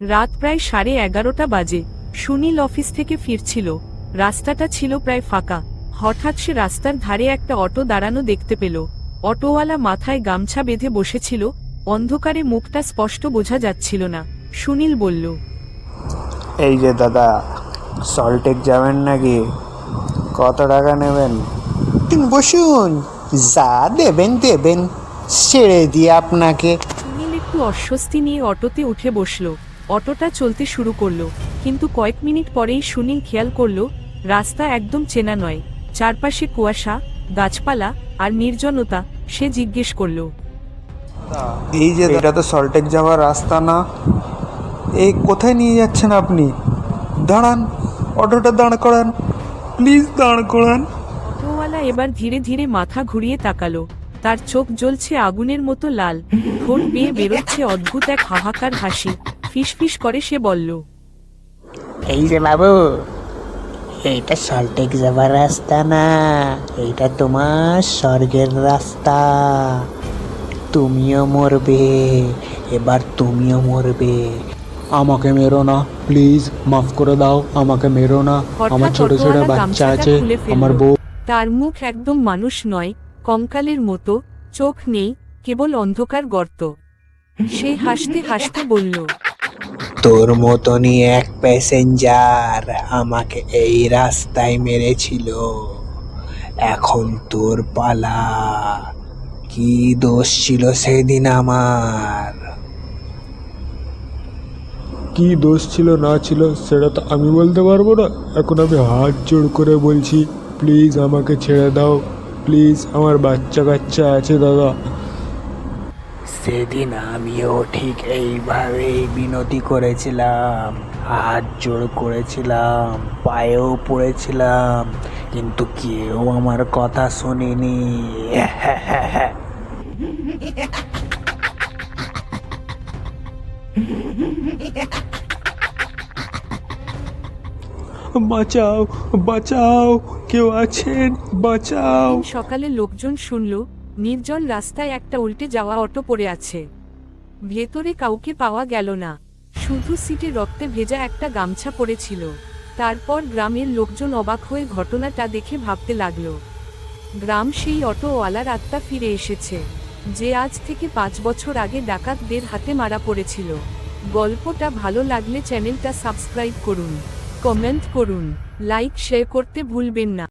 রাত প্রায় সাড়ে এগারোটা বাজে। সুনীল অফিস থেকে ফিরছিল। রাস্তাটা ছিল প্রায় ফাঁকা। হঠাৎ সে রাস্তার ধারে একটা অটো দাঁড়ানো দেখতে পেল। অটোওয়ালা মাথায় গামছা বেঁধে বসেছিল। অন্ধকারে মুখটা স্পষ্ট বোঝা যাচ্ছিল না। সুনীল বলল এই যে দাদা সল্টেক যাবেন নাকি? কত টাকা নেবেন? বসুন। যা দেবেন দেবেন। ছেড়ে দিয়ে আপনাকে। সুনীল একটু অস্বস্তি নিয়ে অটোতে উঠে বসল। অটোটা চলতে শুরু করল। কিন্তু কয়েক মিনিট পরেই সুনীল খেয়াল করল রাস্তা একদম চেনা নয়। চারপাশে কুয়াশা গাছপালা আর নির্জনতা সে জিজ্ঞেস করল। এই যে এটা তো সল্টেক যাওয়ার রাস্তা না। এই কোথায় নিয়ে যাচ্ছেন আপনি? দাঁড়ান অটোটা দাঁড় করান। প্লিজ দাঁড় করান। অটোওয়ালা এবার ধীরে ধীরে মাথা ঘুরিয়ে তাকালো। তার চোখ জ্বলছে আগুনের মতো লাল। ঠোঁট বেয়ে বেরোচ্ছে অদ্ভুত এক হাহাকার হাসি। ফিসফিস করে সে বলল এই যে বাবু এইটা সল্টেক যাবার রাস্তা না এইটা তোমার স্বর্গের রাস্তা। তুমিও মরবে এবার তুমিও মরবে। আমাকে মেরো না প্লিজ মাফ করে দাও আমাকে মেরো না। আমার ছোট ছোট বাচ্চা আছে আমার বউ তার মুখ একদম মানুষ নয় কঙ্কালের মতো চোখ নেই কেবল অন্ধকার গর্ত। সে হাসতে হাসতে বলল তোর মতনই এক প্যাসেঞ্জার আমাকে এই রাস্তায় মেরেছিল। এখন তোর পালা। কি দোষ ছিল সেদিন আমার? কি দোষ ছিল না ছিল সেটা তো আমি বলতে পারব না। এখন আমি হাত জোড় করে বলছি প্লিজ আমাকে ছেড়ে দাও। প্লিজ আমার বাচ্চা কাচ্চা আছে দাদা। সেদিন আমিও ঠিক এইভাবেই বিনতি করেছিলাম। হাত জোর করেছিলাম পায়েও পড়েছিলাম কিন্তু কেউ আমার কথা শোনেনি। বাঁচাও বাঁচাও কেউ আছেন? বাঁচাও। সকালে লোকজন শুনল নির্জন রাস্তায় একটা উল্টে যাওয়া অটো পড়ে আছে। ভেতরে কাউকে পাওয়া গেল না। শুধু সিটে রক্তে ভেজা একটা গামছা পড়েছিল। তারপর গ্রামের লোকজন অবাক হয়ে ঘটনাটা দেখে ভাবতে লাগল। গ্রাম সেই অটোওয়ালার আত্মা ফিরে এসেছে, যে আজ থেকে পাঁচ বছর আগে ডাকাতদের হাতে মারা পড়েছিল। গল্পটা ভালো লাগলে চ্যানেলটা সাবস্ক্রাইব করুন, কমেন্ট করুন, লাইক, শেয়ার করতে ভুলবেন না।